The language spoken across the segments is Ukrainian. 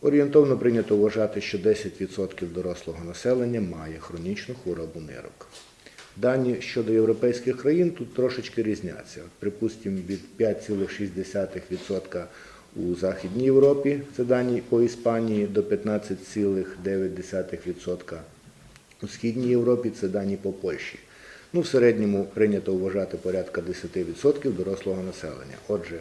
Орієнтовно прийнято вважати, що 10% дорослого населення має хронічну хворобу нирок. Дані щодо європейських країн тут трошечки різняться. Припустимо, від 5,6% у Західній Європі, це дані по Іспанії, до 15,9% у Східній Європі, це дані по Польщі. Ну, в середньому прийнято вважати порядка 10% дорослого населення. Отже,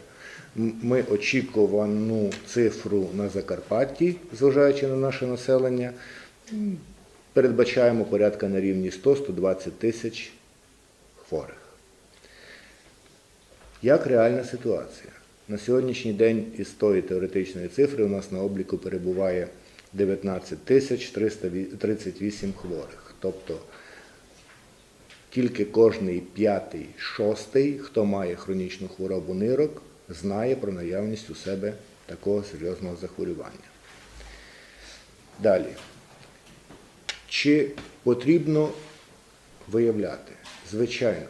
ми очікувану цифру на Закарпатті, зважаючи на наше населення, передбачаємо порядка на рівні 100-120 тисяч хворих. Як реальна ситуація? На сьогоднішній день із тої теоретичної цифри у нас на обліку перебуває 19 тисяч 338 хворих. Тобто тільки кожний п'ятий, шостий, хто має хронічну хворобу нирок, знає про наявність у себе такого серйозного захворювання. Далі. Чи потрібно виявляти? Звичайно.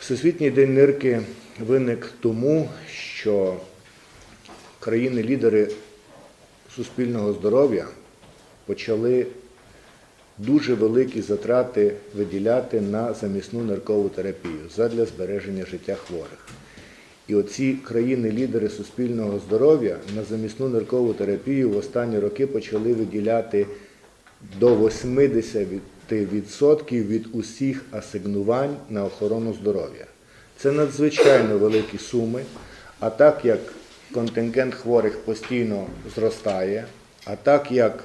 Всесвітній день нирки виник тому, що країни-лідери суспільного здоров'я почали дуже великі затрати виділяти на замісну ниркову терапію задля збереження життя хворих. І оці країни-лідери суспільного здоров'я на замісну ниркову терапію в останні роки почали виділяти до 80% від усіх асигнувань на охорону здоров'я. Це надзвичайно великі суми, а так як контингент хворих постійно зростає, а так як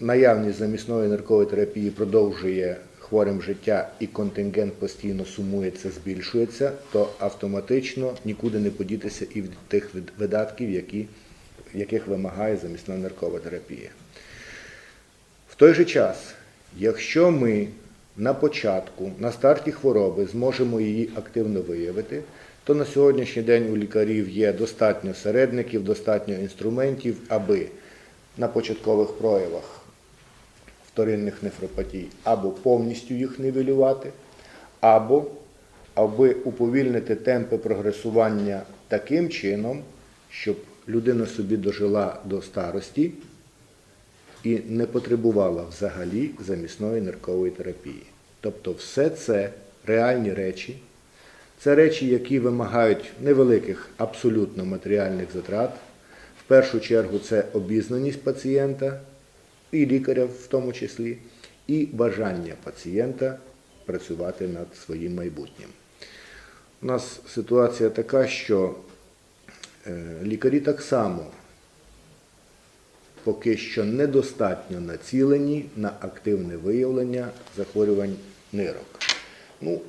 наявність замісної наркової терапії продовжує хворим життя і контингент постійно сумується, збільшується, то автоматично нікуди не подітися і від тих видатків, які, яких вимагає замісна наркова терапія. В той же час, якщо ми на початку, на старті хвороби зможемо її активно виявити, то на сьогоднішній день у лікарів є достатньо середників, достатньо інструментів, аби на початкових проявах вторинних нефропатій або повністю їх нівелювати, або аби уповільнити темпи прогресування таким чином, щоб людина собі дожила до старості і не потребувала взагалі замісної ниркової терапії. Тобто все це реальні речі, це речі, які вимагають невеликих абсолютно матеріальних затрат. В першу чергу це обізнаність пацієнта і лікаря в тому числі, і бажання пацієнта працювати над своїм майбутнім. У нас ситуація така, що е, лікарі так само поки що недостатньо націлені на активне виявлення захворювань нирок. Ну,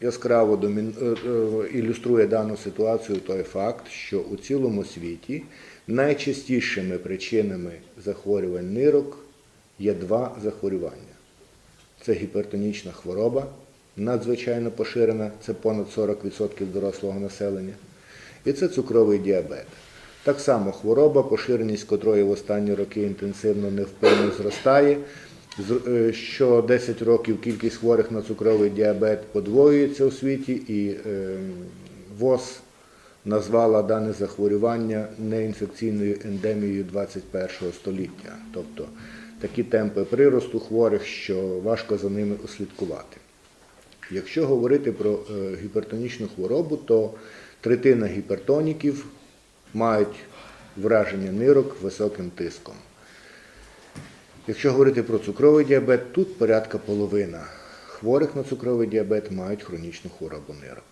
яскраво домін... е, е, ілюструє дану ситуацію той факт, що у цілому світі найчастішими причинами захворювань нирок є два захворювання. Це гіпертонічна хвороба, надзвичайно поширена, це понад 40% дорослого населення. І це цукровий діабет. Так само хвороба, поширеність котрої в останні роки інтенсивно невпинно зростає. Е, Що 10 років кількість хворих на цукровий діабет подвоюється у світі, і е, ВОЗ назвала дане захворювання неінфекційною ендемією 21 століття. Тобто такі темпи приросту хворих, що важко за ними услідкувати. Якщо говорити про е, гіпертонічну хворобу, то третина гіпертоніків мають враження нирок високим тиском. Якщо говорити про цукровий діабет, тут порядка половина хворих на цукровий діабет мають хронічну хворобу нирок.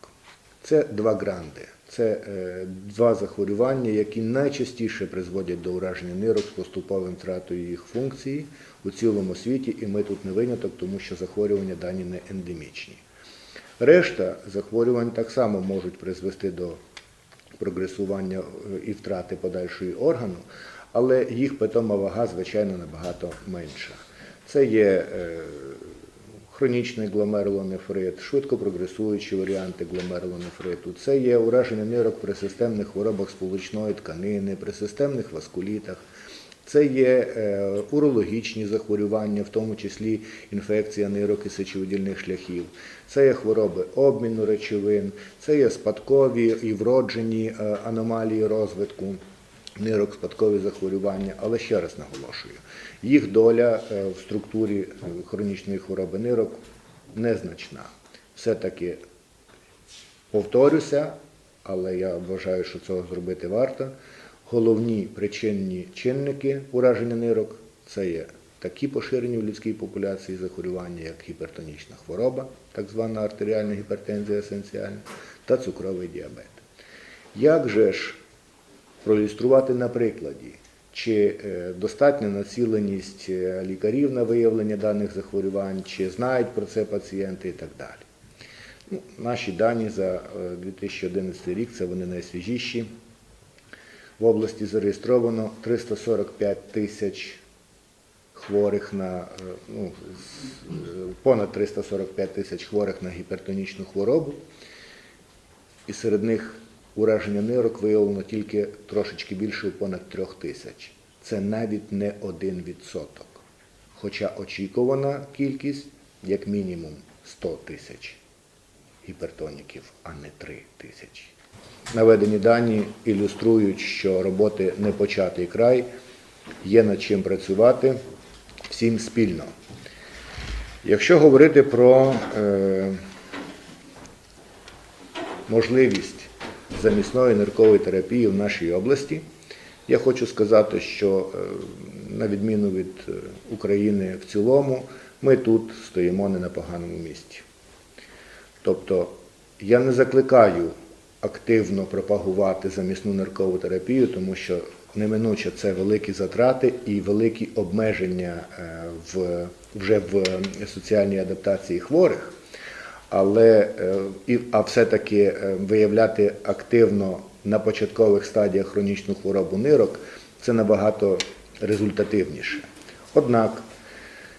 Це два гранди. Це е, два захворювання, які найчастіше призводять до ураження нирок з поступовим втратою їх функції у цілому світі, і ми тут не виняток, тому що захворювання дані не ендемічні. Решта захворювань так само можуть призвести до прогресування е, і втрати подальшої органу, але їх питома вага, звичайно, набагато менша. Це є е, хронічний гломерулонефрит, швидко прогресуючі варіанти гломерулонефриту. Це є ураження нирок при системних хворобах сполучної тканини, при системних васкулітах. Це є е, урологічні захворювання, в тому числі інфекція нирок і сечовидільних шляхів. Це є хвороби обміну речовин, це є спадкові і вроджені е, аномалії розвитку нирок, спадкові захворювання. Але ще раз наголошую, їх доля е, в структурі хронічної хвороби нирок незначна. Все-таки повторюся, але я вважаю, що цього зробити варто. Головні причинні чинники ураження нирок це є такі поширені в людській популяції захворювання, як гіпертонічна хвороба, так звана артеріальна гіпертензія есенціальна, та цукровий діабет. Як же ж проілюструвати на прикладі, чи е, достатня націленість е, лікарів на виявлення даних захворювань, чи знають про це пацієнти і так далі. Ну, наші дані за е, 2011 рік це вони найсвіжіші. В області зареєстровано 345 тисяч хворих на е, ну, понад 345 тисяч хворих на гіпертонічну хворобу. І серед них ураження нирок виявлено тільки трошечки більше понад трьох тисяч. Це навіть не один відсоток. Хоча очікувана кількість як мінімум 100 тисяч гіпертоніків, а не 3 тисячі. Наведені дані ілюструють, що роботи не початий край, є над чим працювати всім спільно. Якщо говорити про е, можливість замісної ниркової терапії в нашій області, я хочу сказати, що е, на відміну від е, України в цілому, ми тут стоїмо не на поганому місці. Тобто я не закликаю активно пропагувати замісну ниркову терапію, тому що неминуче це великі затрати і великі обмеження е, в, вже в соціальній адаптації хворих. Але е, а все-таки е, виявляти активно на початкових стадіях хронічну хворобу нирок це набагато результативніше. Однак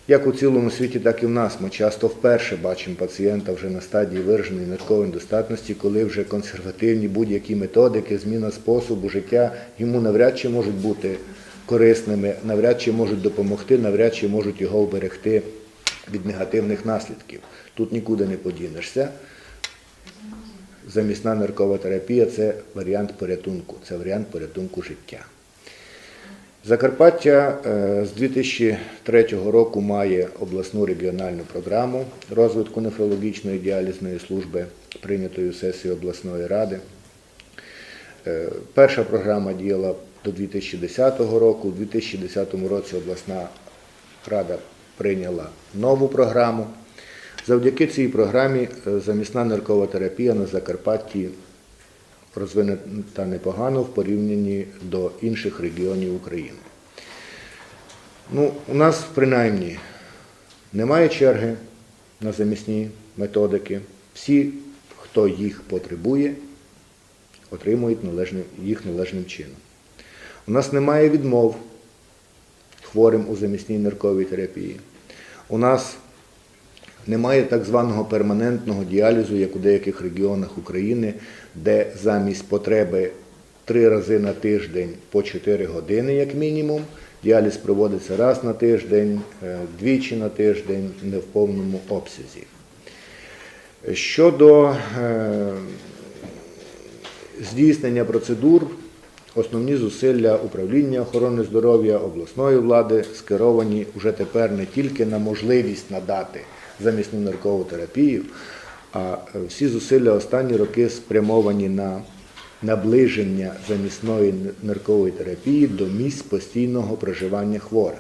як у цілому світі, так і в нас. Ми часто вперше бачимо пацієнта вже на стадії вираженої ниркової недостатності, коли вже консервативні будь-які методики, зміна способу життя йому навряд чи можуть бути корисними, навряд чи можуть допомогти, навряд чи можуть його вберегти від негативних наслідків. Тут нікуди не подінешся. Замісна ниркова терапія це варіант порятунку, це варіант порятунку життя. Закарпаття е, з 2003 року має обласну регіональну програму розвитку нефрологічної діалізної служби, прийнятою сесією обласної ради. Е, Перша програма діяла до 2010 року. У 2010 році обласна рада прийняла нову програму. Завдяки цій програмі е, замісна ниркова терапія на Закарпатті розвинута непогано в порівнянні до інших регіонів України. Ну, у нас принаймні немає черги на замісні методики. Всі, хто їх потребує, отримують належним, їх належним чином. У нас немає відмов хворим у замісній нирковій терапії. У нас немає так званого перманентного діалізу, як у деяких регіонах України, де замість потреби три рази на тиждень по 4 години, як мінімум, діаліз проводиться раз на тиждень, е, двічі на тиждень, не в повному обсязі. Щодо е, здійснення процедур, основні зусилля управління охорони здоров'я обласної влади скеровані вже тепер не тільки на можливість надати замісну ниркову терапію, а е, всі зусилля останні роки спрямовані на наближення замісної ниркової терапії до місць постійного проживання хворих.